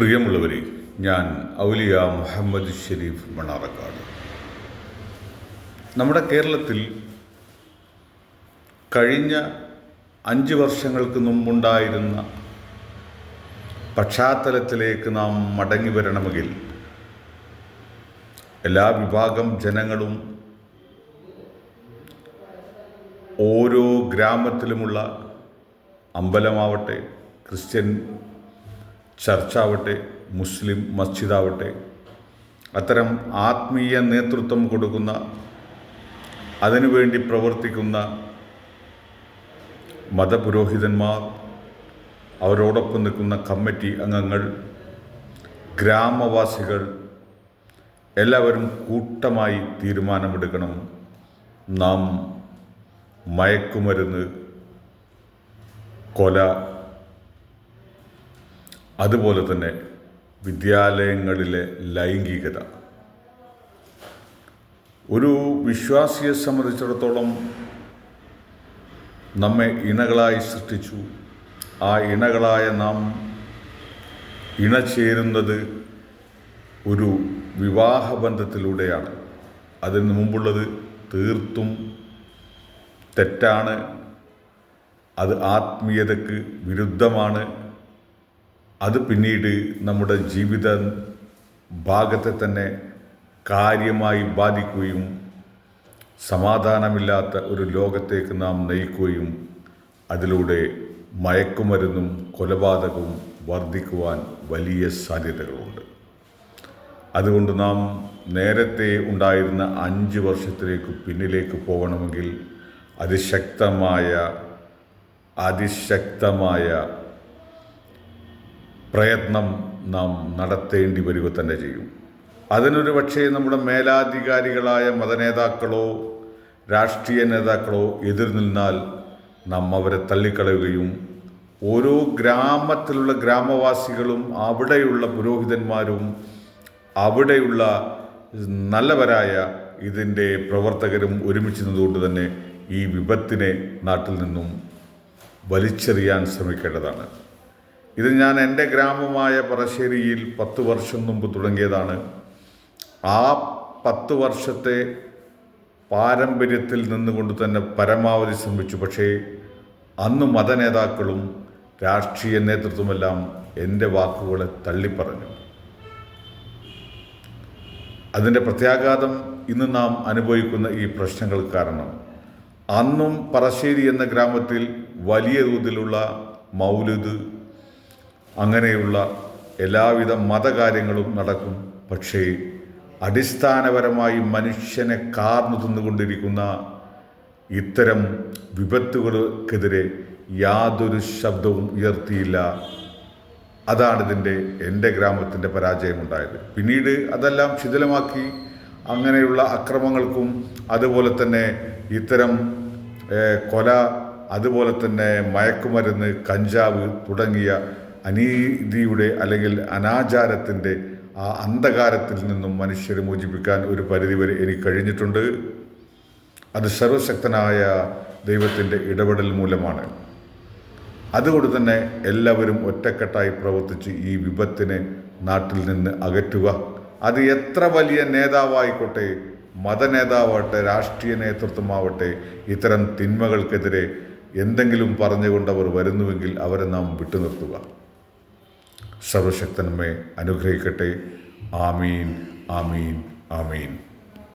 പ്രിയമുള്ളവരെ ഞാൻ ഔലിയ മുഹമ്മദ് ഷെരീഫ് മണാറക്കാട് നമ്മുടെ കേരളത്തിൽ കഴിഞ്ഞ അഞ്ച് വർഷങ്ങൾക്ക് മുമ്പുണ്ടായിരുന്ന പശ്ചാത്തലത്തിലേക്ക് നാം മടങ്ങി വരണമെങ്കിൽ എല്ലാ വിഭാഗം ജനങ്ങളും ഓരോ ഗ്രാമത്തിലുമുള്ള അമ്പലമാവട്ടെ ക്രിസ്ത്യൻ ചർച്ചാവട്ടെ മുസ്ലിം മസ്ജിദാവട്ടെ. അത്തരം ആത്മീയ നേതൃത്വം കൊടുക്കുന്ന അതിനുവേണ്ടി പ്രവർത്തിക്കുന്ന മതപുരോഹിതന്മാർ അവരോടൊപ്പം നിൽക്കുന്ന കമ്മിറ്റി അംഗങ്ങൾ ഗ്രാമവാസികൾ എല്ലാവരും കൂട്ടമായി തീരുമാനമെടുക്കണം. നാം മയക്കുമരുന്ന് കൊല അതുപോലെ തന്നെ വിദ്യാലയങ്ങളിലെ ലൈംഗികത. ഒരു വിശ്വാസിയെ സംബന്ധിച്ചിടത്തോളം നമ്മെ ഇണകളായി സൃഷ്ടിച്ചു. ആ ഇണകളായ നാം ഇണചേരുന്നത് ഒരു വിവാഹബന്ധത്തിലൂടെയാണ്. അതിന് മുമ്പുള്ളത് തീർത്തും തെറ്റാണ്. അത് ആത്മീയതയ്ക്ക് വിരുദ്ധമാണ്. അത് പിന്നീട് നമ്മുടെ ജീവിത ഭാഗത്തെ തന്നെ കാര്യമായി ബാധിക്കുകയും സമാധാനമില്ലാത്ത ഒരു ലോകത്തേക്ക് നാം നയിക്കുകയും അതിലൂടെ മയക്കുമരുന്നും കൊലപാതകവും വർദ്ധിക്കുവാൻ വലിയ സാധ്യതകളുണ്ട്. അതുകൊണ്ട് നാം നേരത്തെ ഉണ്ടായിരുന്ന അഞ്ച് വർഷത്തിലേക്ക് പിന്നിലേക്ക് പോകണമെങ്കിൽ അതിശക്തമായ അതിശക്തമായ പ്രയത്നം നാം നടത്തേണ്ടി വരിക തന്നെ ചെയ്യും. അതിനൊരു പക്ഷേ നമ്മുടെ മേലാധികാരികളായ മതനേതാക്കളോ രാഷ്ട്രീയ നേതാക്കളോ എതിർ നിന്നാൽ നാം അവരെ തള്ളിക്കളയുകയും ഓരോ ഗ്രാമത്തിലുള്ള ഗ്രാമവാസികളും അവിടെയുള്ള പുരോഹിതന്മാരും അവിടെയുള്ള നല്ലവരായ ഇതിന്റെ പ്രവർത്തകരും ഒരുമിച്ച് നിന്നുകൊണ്ട് തന്നെ ഈ വിപത്തിനെ നാട്ടിൽ നിന്നും വലിച്ചെറിയാൻ ശ്രമിക്കേണ്ടതാണ്. ഇത് ഞാൻ എന്റെ ഗ്രാമമായ പറശ്ശേരിയിൽ പത്ത് വർഷം മുമ്പ് തുടങ്ങിയതാണ്. ആ പത്ത് വർഷത്തെ പാരമ്പര്യത്തിൽ നിന്നുകൊണ്ട് തന്നെ പരമാവധി ശ്രമിച്ചു. പക്ഷേ അന്ന് മതനേതാക്കളും രാഷ്ട്രീയ നേതൃത്വമെല്ലാം എന്റെ വാക്കുകളെ തള്ളിപ്പറഞ്ഞു. അതിന്റെ പ്രത്യാഘാതം ഇന്ന് നാം അനുഭവിക്കുന്ന ഈ പ്രശ്നങ്ങൾ കാരണം അന്നും പറശ്ശേരി എന്ന ഗ്രാമത്തിൽ വലിയ തോതിലുള്ള മൗലിദ് അങ്ങനെയുള്ള എല്ലാവിധ മതകാര്യങ്ങളും നടക്കും. പക്ഷേ അടിസ്ഥാനപരമായി മനുഷ്യനെ കാർന്നു തിന്നുകൊണ്ടിരിക്കുന്ന ഇത്തരം വിപത്തുകൾക്കെതിരെ യാതൊരു ശബ്ദവും ഉയർത്തിയില്ല. അതാണ് അതാണിതിന്റെ എന്റെ ഗ്രാമത്തിന്റെ പരാജയമുണ്ടായത്. പിന്നീട് അതെല്ലാം ശിഥിലമാക്കി അങ്ങനെയുള്ള അക്രമങ്ങൾക്കും അതുപോലെ തന്നെ ഇത്തരം കൊല അതുപോലെ തന്നെ മയക്കുമരുന്ന് കഞ്ചാവ് തുടങ്ങിയ അനീതിയുടെ അല്ലെങ്കിൽ അനാചാരത്തിന്റെ ആ അന്ധകാരത്തിൽ നിന്നും മനുഷ്യരെ മോചിപ്പിക്കാൻ ഒരു പരിധിവരെ എനിക്ക് കഴിഞ്ഞിട്ടുണ്ട്. അത് സർവശക്തനായ ദൈവത്തിന്റെ ഇടപെടൽ മൂലമാണ്. അതുകൊണ്ട് തന്നെ എല്ലാവരും ഒറ്റക്കെട്ടായി പ്രവർത്തിച്ച് ഈ വിപത്തിനെ നാട്ടിൽ നിന്ന് അകറ്റുക. അത് എത്ര വലിയ നേതാവായിക്കോട്ടെ മതനേതാവട്ടെ രാഷ്ട്രീയ നേതൃത്വമാവട്ടെ ഇത്തരം തിന്മകൾക്കെതിരെ എന്തെങ്കിലും പറഞ്ഞുകൊണ്ട് അവർ വരുന്നുവെങ്കിൽ അവരെ നാം വിട്ടുനിർത്തുക. സർവശക്തന്മേ അനുഗ്രഹിക്കട്ടെ. ആമീൻ ആമീൻ ആമീൻ.